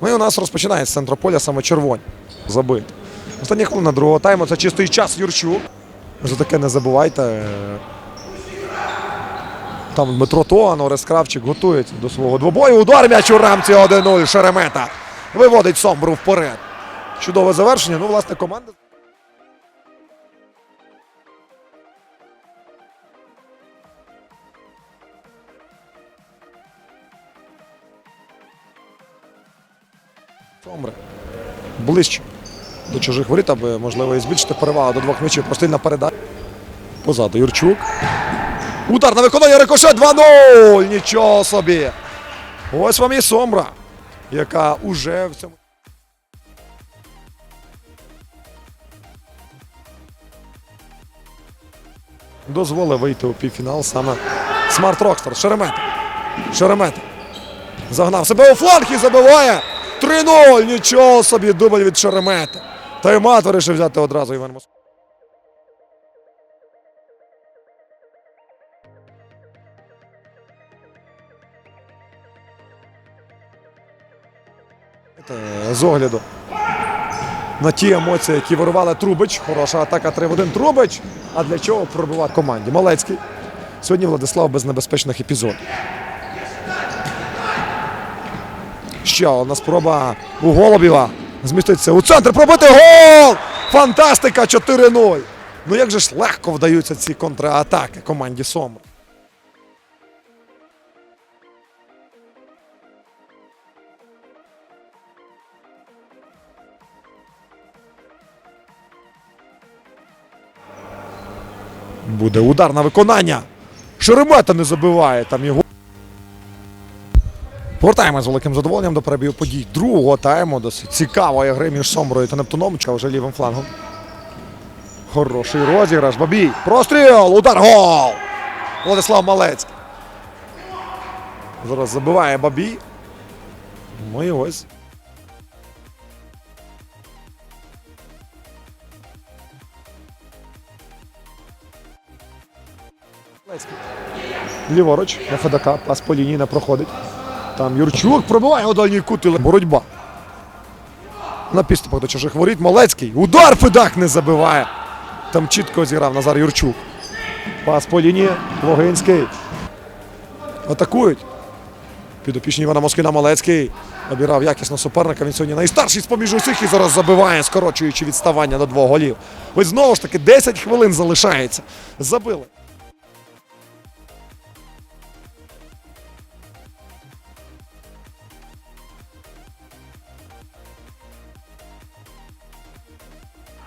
Ну і у нас розпочинається з центру поля саме червоні. Забити. Остання хвилина другого тайму. Це чистий час Юрчук. За таке не забувайте. Там Дмитро Тоган, Орес Кравчик готується до свого двобою. Удар м'яч у рамці 1-0. Шеремета виводить Сомбру вперед. Чудове завершення. Ну, власне, команда. Сомбри. Ближче до чужих воріт, аби можливо і збільшити перевагу до двох м'ячів. Простильна передача. Позаду Юрчук. Удар на виконання рикошет 2-0. Нічого собі. Ось вам і Сомбра, яка уже в цьому. Дозволив вийти у півфінал саме Смарт Рокстар. Шеремета. Шеремета. Загнав себе у фланг і забиває. 3-0. Нічого собі. Дубль від Шеремета. Таймат вирішив взяти одразу Іван Мос. Е, З огляду на ті емоції, які вирували Трубич. Хороша атака 3 в 1 Трубич. А для чого пробивати команді? Малецький. Сьогодні Владислав без небезпечних епізодів. Ще одна спроба у Голубєва. Зміститься у центр. Пробити гол! Фантастика 4-0. Ну як же ж легко вдаються ці контратаки команді Сомри. Буде удар на виконання. Шеремета не забиває там його. Повертаємось з великим задоволенням до перебігу подій другого тайму. Досить цікавої гри між Сомброю та Нептуном, чи вже лівим флангом. Хороший розіграш. Бабій. Простріл! Удар гол! Владислав Малецький. Зараз забиває Бабій. Ну і ось. Ліворуч на Федака, пас по лінії не проходить. Там Юрчук пробиває у дальній кут боротьба. На підступах до чужих воріт. Малецький. Удар Федак не забиває. Там чітко зіграв Назар Юрчук. Пас по лінії. Логинський. Атакують. Підопічні Івана Москіна Малецький. Обірав якісно суперника. Він сьогодні найстарший з-поміж усіх і зараз забиває, скорочуючи відставання до двох голів. Ось знову ж таки 10 хвилин залишається. Забили.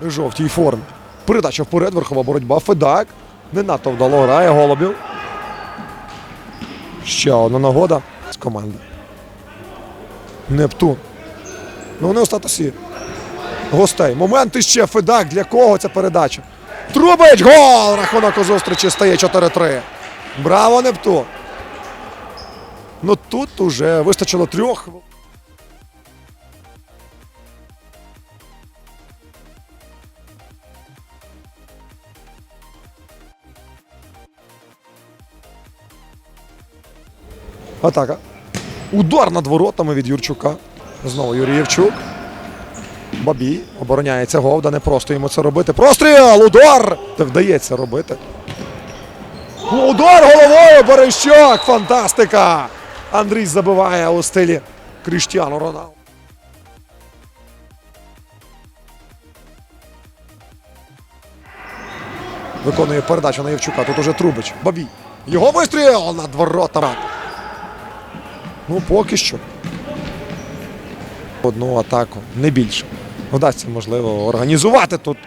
Жовтій формі. Передача вперед, верхова боротьба. Федак. Не надто вдало грає Голубів. Ще одна нагода з команди. Нептун. Ну вони у статусі гостей. Момент іще Федак. Для кого ця передача? Трубич! Гол! Рахунок у зустрічі стає 4-3. Браво, Нептун! Ну тут уже вистачило трьох. Атака. Удар над воротами від Юрчука. Знову Юрій Євчук. Бабій обороняється Говда. Не просто йому це робити. Простріл! Удар! Та вдається робити. Удар головою Борищак! Фантастика! Андрій забиває у стилі Кріштіану Роналду. Виконує передачу на Євчука. Тут уже Трубич. Бабій. Його вистріл над воротами. Ну, поки що. Одну атаку, не більше. Вдасться, можливо, організувати тут